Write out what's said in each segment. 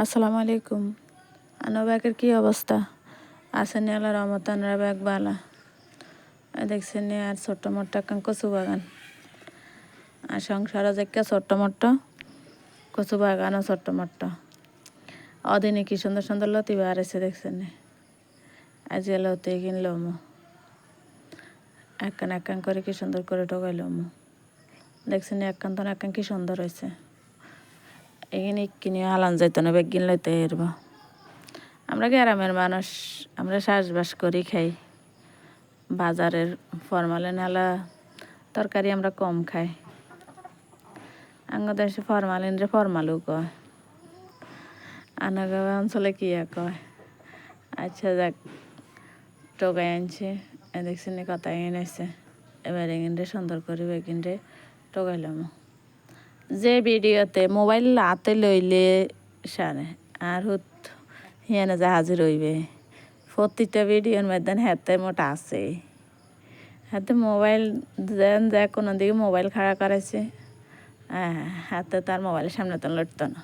আসসালামু আলাইকুম। আনো ব্যাগের কি অবস্থা? আসেনি আল্লাহ রহমত আনরা ব্যাগ বালা দেখছেন আর ছোট্ট মোট্ট একখান কচু বাগান। আর সংসারও যে ছোট্ট মোট্ট, কচু বাগানও ছোট্ট মোট্ট। অদিনে কি সুন্দর সুন্দর লতি বার এসে দেখছেন আজ লতি কিনলো মো। একখান একখান করে কি সুন্দর করে ঢোকাইলো মো। দেখছেন একখান তো একখান কি সুন্দর হয়েছে এখানে কিনে হালান যাইতো না বেগ কিন লইতে এরব। আমরা গ্রামের মানুষ, আমরা চাষবাস করি, খাই। বাজারের ফরমালে নালা, তরকারি আমরা কম খাই। আঙ্গ দেশে ফরমালিন রে ফরমালু কয়। আনাগা অঞ্চলে কি কয়। আচ্ছা যাক, টোকাই আনছে দেখছি কথা এনেছে এবার এগিনরে সুন্দর করে বেগিনরে টোকাইলাম। যে ভিডিওতে মোবাইল হাতে লইলে সারে আর হুত, হিয়ানে জাহাজে রইবে প্রতিটা ভিডিওর মধ্যে হাতে মোটা আছে। হাতে মোবাইল যেন দেখ কোনো দিকে মোবাইল খাড়া করেছে হ্যাঁ হাতে তার মোবাইলের সামনে তো লড়তো না।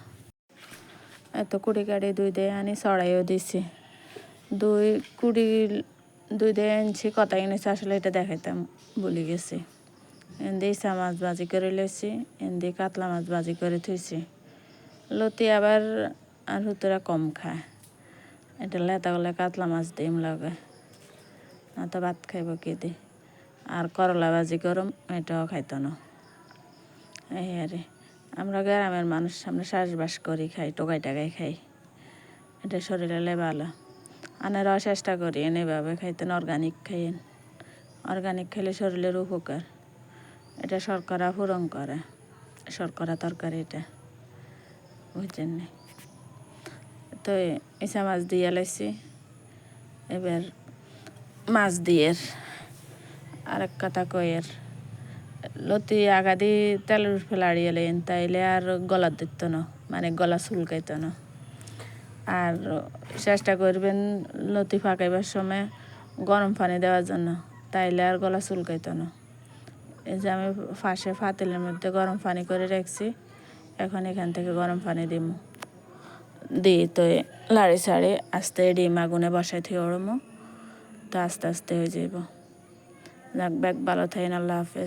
এত কুড়ি গাড়ি দুই দিয়ে আনি চড়াইও দিছি। দুই কুড়ি, দুই দিয়ে আনছি, কথা এনেছে আসলে এটা দেখাইতাম বলে গেছি। ইসা মাছ ভাজি করে লইছি, এনদি কাতলা মাছ ভাজি করে থুইছি। লতি আবার আর হুতরা কম খায়। এটা লেতা গলে কাতলা মাছ দিম লাগে। না তো ভাত খাইব কি দি। আর করলা ভাজি গরম, এটাও খাইতো না। এই আরে আমরা গ্রামের মানুষ, আমরা চাষবাস করি, খাই টোকাই টাকাই খাই। এটা শরীরে ভালো। আনারাও চেষ্টা করি এভাবে খাইতেন অর্গানিক খাইয়েন। অর্গানিক খেলে শরীরের উপকার। এটা শর্করা পূরণ করে। শর্করা তরকারি এটা। বুঝছেন না তো ইসা মাছ দিয়ে লাইছি। এবার মাছ দিয়ে আরেক কথা কয়ের লতি আগা দি তেলের ফেলাড়িয়ে লেন তাইলে আর গলা দিত না মানে গলা চুলকাইত না। আর চেষ্টা করবেন লতি ফাঁকাইবার সময় গরম পানি দেওয়ার জন্য, তাইলে আর গলা চুলকাইত না। এই যে আমি ফাঁসে ফাতেলের মধ্যে গরম পানি করে রাখছি, এখন এখান থেকে গরম পানি দিব। দিই তো লাড়ি সাড়ে আস্তে ডিম আগুনে বসাই থেকে ওরমো তো আস্তে আস্তে হয়ে যাইব। যাক, ব্যাগ ভালো থাকেন, আল্লাহ হাফেজ।